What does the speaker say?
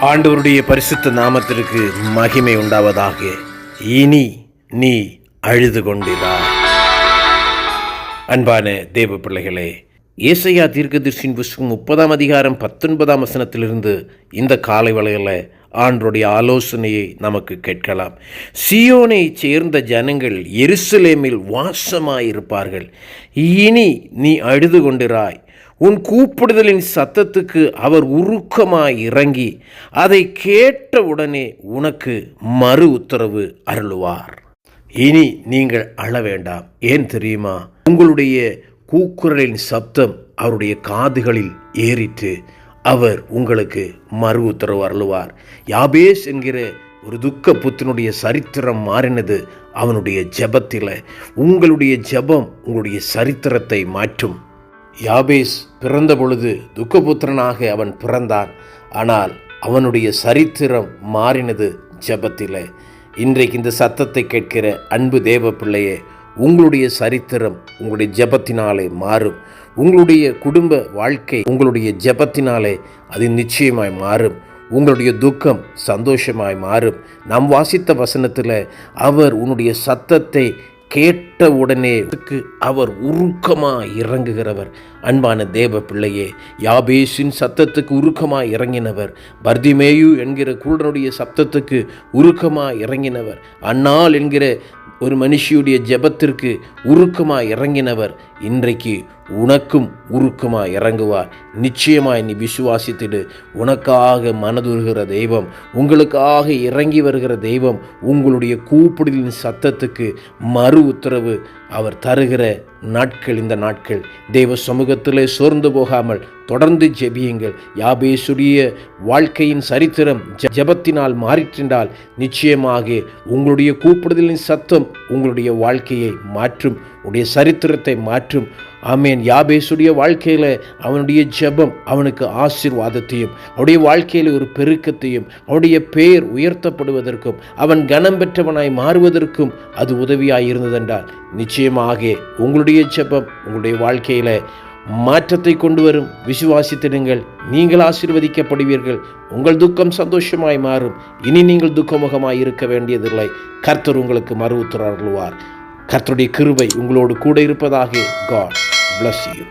ஆண்டவருடைய பரிசுத்த நாமத்திற்கு மகிமை உண்டாவதாக. இனி நீ அழுது கொண்டிரா. அன்பான தேவ பிள்ளைகளே ஏசையா தீர்க்கதர்ஷின் புஸ்தகம் முப்பதாம் அதிகாரம் பத்தொன்பதாம் வசனத்திலிருந்து இந்த காலை வேளையில் ஆண்டருடைய ஆலோசனையை நமக்கு கேட்கலாம். சியோனை சேர்ந்த ஜனங்கள் எருசலேமில் வாசமாயிருப்பார்கள். இனி நீ அழுது கொண்டிராய். உன் கூப்பிடுதலின் சத்தத்துக்கு அவர் உருக்கமாய் இறங்கி அதை கேட்டவுடனே உனக்கு மறு உத்தரவு அருளுவார். இனி நீங்கள் அழ வேண்டாம். ஏன் தெரியுமா? உங்களுடைய கூக்குரலின் சப்தம் அவருடைய காதுகளில் ஏறிட்டு அவர் உங்களுக்கு மறு உத்தரவு அருளுவார். யாபேஸ் என்கிற ஒரு துக்க புத்தினுடைய சரித்திரம் மாறினது அவனுடைய ஜெபத்தில். உங்களுடைய ஜெபம் உங்களுடைய சரித்திரத்தை மாற்றும். யாபேஸ் பிறந்த பொழுது துக்கபுத்திரனாக அவன் பிறந்தான். ஆனால் அவனுடைய சரித்திரம் மாறினது ஜெபத்திலே. இன்றைக்கு இந்த சத்தத்தை கேட்கிற அன்பு தேவ பிள்ளையே உங்களுடைய சரித்திரம் உங்களுடைய ஜெபத்தினாலே மாறும். உங்களுடைய குடும்ப வாழ்க்கை உங்களுடைய ஜெபத்தினாலே அது நிச்சயமாய் மாறும். உங்களுடைய துக்கம் சந்தோஷமாய் மாறும். நாம் வாசித்த வசனத்தில் அவர் உன்னுடைய சத்தத்தை கேட்ட உடனே அவர் உருக்கமாக இறங்குகிறவர். அன்பான தேவ பிள்ளையே யாபேஷின் சத்தத்துக்கு உருக்கமாக இறங்கினவர் பர்திமேயு என்கிற குருடனுடைய சப்தத்துக்கு உருக்கமாக இறங்கினவர் அன்னால் என்கிற ஒரு மனுஷியுடைய ஜெபத்திற்கு உருக்கமாக இறங்கினவர் இன்றைக்கு உனக்கும் உருக்கமாக இறங்குவார். நிச்சயமாய் நீ விசுவாசித்திடு. உனக்காக மனதுருகிற தெய்வம் உங்களுக்காக இறங்கி வருகிற தெய்வம் உங்களுடைய கூப்பிடலின் சத்தத்துக்கு மறு உத்தரவு அவர் தருகிற நாட்கள் இந்த நாட்கள். தெய்வ சமூகத்திலே சோர்ந்து போகாமல் தொடர்ந்து ஜெபியுங்கள். யாபேசுடைய வாழ்க்கையின் சரித்திரம் ஜெபத்தினால் மாறிற்றென்றால் நிச்சயமாக உங்களுடைய கூப்பிடுதலின் சத்தம் உங்களுடைய வாழ்க்கையை மாற்றும். உடைய சரித்திரத்தை மாற்றும். ஆமேன். யாபேசுடைய வாழ்க்கையில் அவனுடைய ஜெபம் அவனுக்கு ஆசீர்வாதத்தையும் அவருடைய வாழ்க்கையில் ஒரு பெருக்கத்தையும் அவருடைய பெயர் உயர்த்தப்படுவதற்கும் அவன் கனம் பெற்றவனாய் மாறுவதற்கும் அது உதவியாய் இருந்ததென்றால் நிச்சயமாக உங்களுடைய ஜெபம் உங்களுடைய வாழ்க்கையில் மாற்றத்தை கொண்டு வரும். விசுவாசித்திடுங்கள் நீங்கள் ஆசீர்வதிக்கப்படுவீர்கள். உங்கள் துக்கம் சந்தோஷமாய் மாறும். இனி நீங்கள் துக்கமுகமாய் இருக்க வேண்டியதில்லை. கர்த்தர் உங்களுக்கு மறு உத்தரவுவார் கர்த்தருடைய கிருபை உங்களோடு கூட இருப்பதாக காட் பிளஸ் யூ